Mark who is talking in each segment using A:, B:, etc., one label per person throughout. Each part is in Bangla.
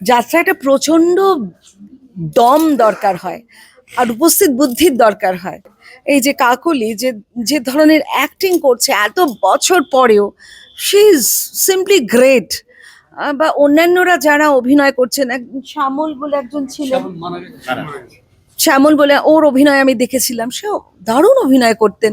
A: যাত্রাটা প্রচণ্ড দম দরকার হয় আর উপস্থিত বুদ্ধির দরকার হয়। এই যে কাকলি যে যে ধরনের অ্যাক্টিং করছে এত বছর পরেও শি ইজ সিম্পলি গ্রেট বা অন্যান্যরা যারা অভিনয় করছেন এক শ্যামল বলে একজন ছিলেন। শ্যামল বলে ওর অভিনয় আমি দেখেছিলাম সেও দারুণ অভিনয় করতেন।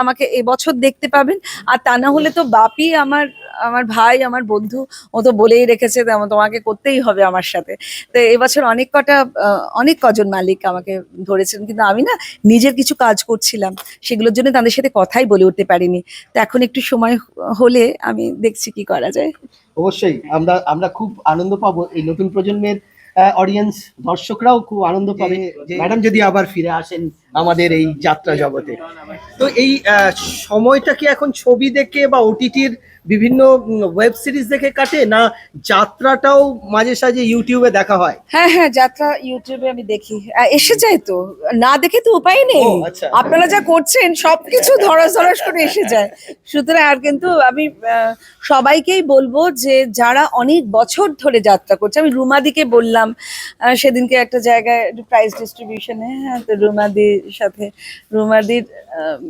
A: আমাকে এবছর দেখতে পাবেন। আর তা না হলে তো বাপি আমার আমার ভাই আমার বন্ধু ও তো বলেই রেখেছে তেমন তোমাকে করতেই হবে আমার সাথে। তো এবছর অনেক কটা অনেক কজন মালিক আমাকে ধরেছেন। কিন্তু আমি না নিজের কিছু কাজ করছিলাম। সেগুলোর জন্য তাদের সাথে কথাই বলে উঠতে পারিনি। তো এখন একটু সময় হলে আমি দেখছি কি করা যায়।
B: অবশ্যই আমরা আমরা খুব আনন্দ পাবো এই নতুন প্রজন্মের অডিয়েন্স দর্শকরাও খুব আনন্দ পাবে। ম্যাডাম যদি আবার ফিরে আসেন আমাদের এই যাত্রা জগতে। তো এই সময়টা কি এখন ছবি দেখে বা ওটিটির বিভিন্ন ওয়েব সিরিজ দেখে কাটে না যাত্রাটাও মাঝে সাঝে ইউটিউবে দেখা হয়?
A: হ্যাঁ হ্যাঁ যাত্রা ইউটিউবে আমি দেখি। এসে যায় তো। না দেখে তো উপায় নেই।
B: আচ্ছা।
A: আপনারা যা করছেন সবকিছু ধরাস ধরাস করে এসে যায়। সুতরাং আর কিন্তু আমি সবাইকেই বলব যে যারা অনেক বছর ধরে যাত্রা করছে আমি রুমাদিকে বললাম সেদিনকে একটা জায়গায় প্রাইজ ডিস্ট্রিবিউশনে হ্যাঁ তো রুমাদির সাথে। রুমাদির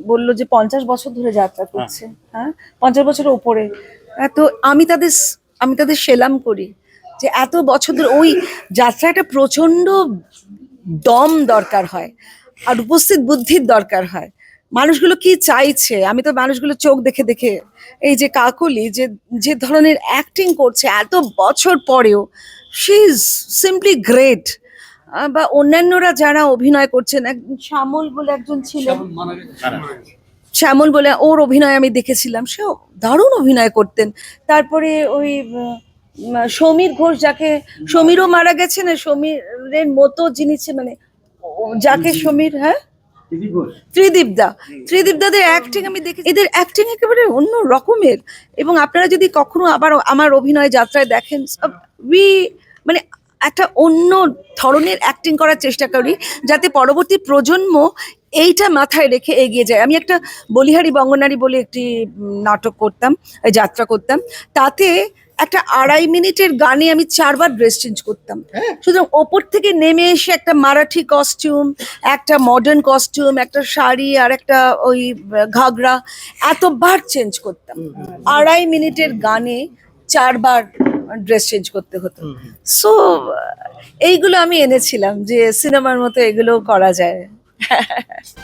A: বলল যে পঞ্চাশ বছর ধরে যাত্রা করছে। হ্যাঁ? পঞ্চাশ বছরের উপরে। আহ, তো আমি তাদের আমি তাদের সেলাম করি যে এত বছর ধরে ওই যাত্রাটা প্রচণ্ড দম দরকার হয় আর উপস্থিত বুদ্ধির দরকার হয়। মানুষগুলো কি চাইছে? আমি তো মানুষগুলো চোখ দেখে দেখে এই যে কাকলি যে যে ধরনের অ্যাক্টিং করছে এত বছর পরেও শি ইজ সিম্পলি গ্রেট বা অন্যান্যরা যারা অভিনয় করছেন এক শ্যামল বলে একজন ছিলেন। শ্যামল বলে ওর অভিনয় আমি দেখেছিলাম সেও দারুণ অভিনয় করতেন। তারপরে ওই সমীর ঘোষ যাকে সমীরও মারা গেছে না সমীরের মতো যিনি মানে ও- যাকে সমীর হ্যাঁ? ত্রিদীপ দা। ত্রিদীপ দাদের অ্যাক্টিং আমি দেখি এদের অ্যাক্টিং একেবারে অন্য রকমের। এবং আপনারা যদি কখনো আবার আমার অভিনয় যাত্রায় দেখেন উই মানে একটা অন্য ধরনের অ্যাক্টিং করার চেষ্টা করি যাতে পরবর্তী প্রজন্ম এইটা মাথায় রেখে এগিয়ে যায়। আমি একটা বলিহারি বঙ্গনারী বলে একটি নাটক করতাম যাত্রা করতাম। তাতে একটা আড়াই মিনিটের গানে আমি চারবার ড্রেস চেঞ্জ করতাম। সুতরাং ওপর থেকে নেমে এসে একটা মারাঠি কস্টিউম একটা মডার্ন কস্টিউম একটা শাড়ি আর একটা ওই ঘাগরা এতবার চেঞ্জ করতাম। আড়াই মিনিটের গানে চারবার ড্রেস চেঞ্জ করতে হতো। সো এইগুলো আমি এনেছিলাম যে সিনেমার মতো এগুলো করা যায়।